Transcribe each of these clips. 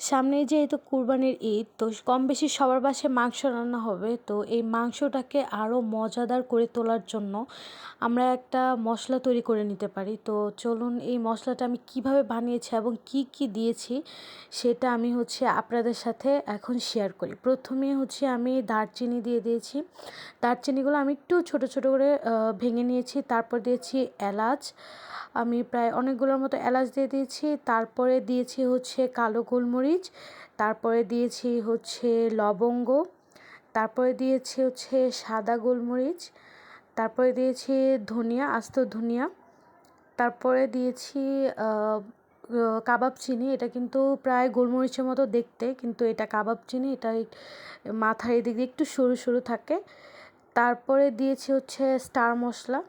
সামনে যেহেতু কুরবানির ঈদ, তো কম বেশি সবার বাসায় মাংস রান্না হবে। তো এই মাংসটাকে আরও মজাদার করে তোলার জন্য আমরা একটা মশলা তৈরি করে নিতে পারি। তো চলুন এই মশলাটা আমি কীভাবে বানিয়েছি এবং কি কি দিয়েছি সেটা আমি হচ্ছে আপনাদের সাথে এখন শেয়ার করি। প্রথমে হচ্ছে আমি দারচিনি দিয়ে দিয়েছি। দারচিনিগুলো আমি একটু ছোট ছোট করে ভেঙে নিয়েছি। তারপর দিয়েছি এলাচ। আমি প্রায় অনেকগুলোর মতো এলাচ দিয়ে দিয়েছি। তারপরে দিয়েছি হচ্ছে কালো গোলমরিচ। তারপরে দিয়েছি হচ্ছে লবঙ্গ, তারপরে দিয়েছি হচ্ছে সাদা গোলমরিচ, তারপরে দিয়েছি ধনিয়া, আস্ত ধনিয়া, তারপরে দিয়েছি কাবাব চিনি। এটা কিন্তু প্রায় গোলমরিচের মতো দেখতে, কিন্তু এটা কাবাব চিনি, এটা মাথার এদিক দিয়ে একটু সরু সরু থাকে। তারপরে দিয়েছি হচ্ছে স্টার মশলা।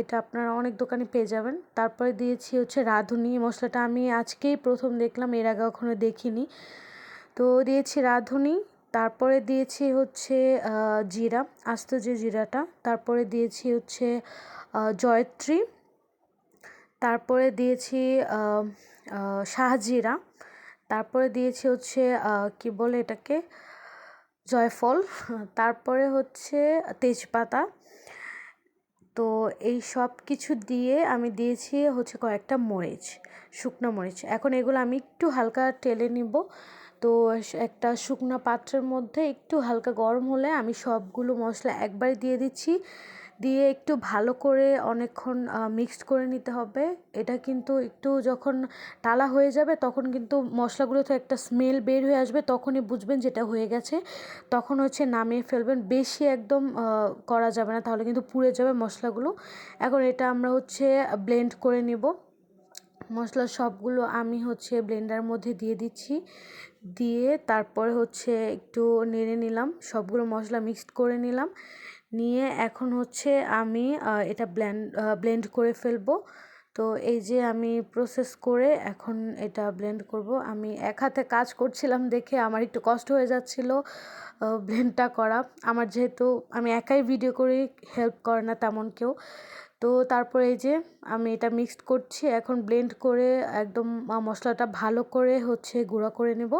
এটা আপনারা অনেক দোকানে পেয়ে যাবেন। তারপরে দিয়েছি হচ্ছে রাঁধুনি মশলাটা। আমি আজকেই প্রথম দেখলাম, এর আগে কখনো দেখিনি। তো দিয়েছি রাঁধুনি, তারপরে দিয়েছি হচ্ছে জিরা, আস্ত যে জিরাটা। তারপরে দিয়েছি হচ্ছে জয়ত্রী। তারপরে দিয়েছি শাহজিরা তারপরে দিয়েছি হচ্ছে কি বলে এটাকে? জয়ফল। তারপরে হচ্ছে তেজপাতা। তো এই সব কিছু দিয়ে আমি দিয়েছি হচ্ছে কয়েকটা মরিচ, শুকনো মরিচ। এখন এগুলো আমি একটু হালকা টেলে নিব। তো একটা শুকনো পাত্রের মধ্যে একটু হালকা গরম হলে আমি সবগুলো মশলা একবারে দিয়ে দিচ্ছি। দিয়ে একটু ভালো করে অনেকক্ষণ মিক্সড করে নিতে হবে। এটা কিন্তু একটু যখন টালা হয়ে যাবে, তখন কিন্তু মশলাগুলোতে একটা স্মেল বের হয়ে আসবে, তখনই বুঝবেন যেটা হয়ে গেছে। তখন হচ্ছে নামিয়ে ফেলবেন। বেশি একদম করা যাবে না, তাহলে কিন্তু পুড়ে যাবে মশলাগুলো। এখন এটা আমরা হচ্ছে ব্লেন্ড করে নেব। মশলা সবগুলো আমি হচ্ছে ব্লেন্ডার মধ্যে দিয়ে দিচ্ছি। দিয়ে তারপরে হচ্ছে একটু নেড়ে নিলাম। সবগুলো মশলা মিক্সড করে নিলাম। নিয়ে এখন হচ্ছে আমি এটা ব্ল্যান্ড ব্লেন্ড করে ফেলব। তো এই যে আমি প্রসেস করে এখন এটা ব্লেন্ড করব। আমি এক হাতে কাজ করছিলাম দেখে আমার একটু কষ্ট হয়ে যাচ্ছিল ব্লেন্ডটা করা। আমার যেহেতু আমি একাই ভিডিও করে হেল্প করে না তেমন কেউ। তো তারপরে এই যে আমি এটা মিক্সড করছি, এখন ব্লেন্ড করে একদম মশলাটা ভালো করে হচ্ছে গুঁড়া করে নেব।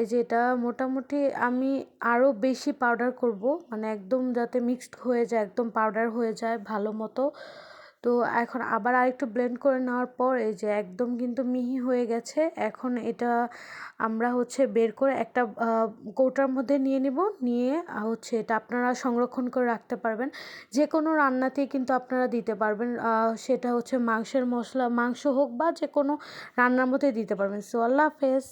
এই যে এটা মোটামুটি আমি আরও বেশি পাউডার করব মানে একদম যাতে মিক্সড হয়ে যায়, একদম পাউডার হয়ে যায় ভালো মতো। তো এখন আবার আরেকটু ব্লেন্ড করে নেওয়ার পর এই যে একদম কিন্তু মিহি হয়ে গেছে, এখন এটা আমরা হচ্ছে বের করে একটা কৌটার মধ্যে নিয়ে নিব, নিয়ে হচ্ছে এটা আপনারা সংরক্ষণ করে রাখতে পারবেন। যে কোনো রান্নাতেই কিন্তু আপনারা দিতে পারবেন সেটা হচ্ছে মাংসের মশলা, মাংস হোক বা যে কোনো রান্নার মধ্যে দিতে পারবেন। সো আল্লাহ হাফেজ।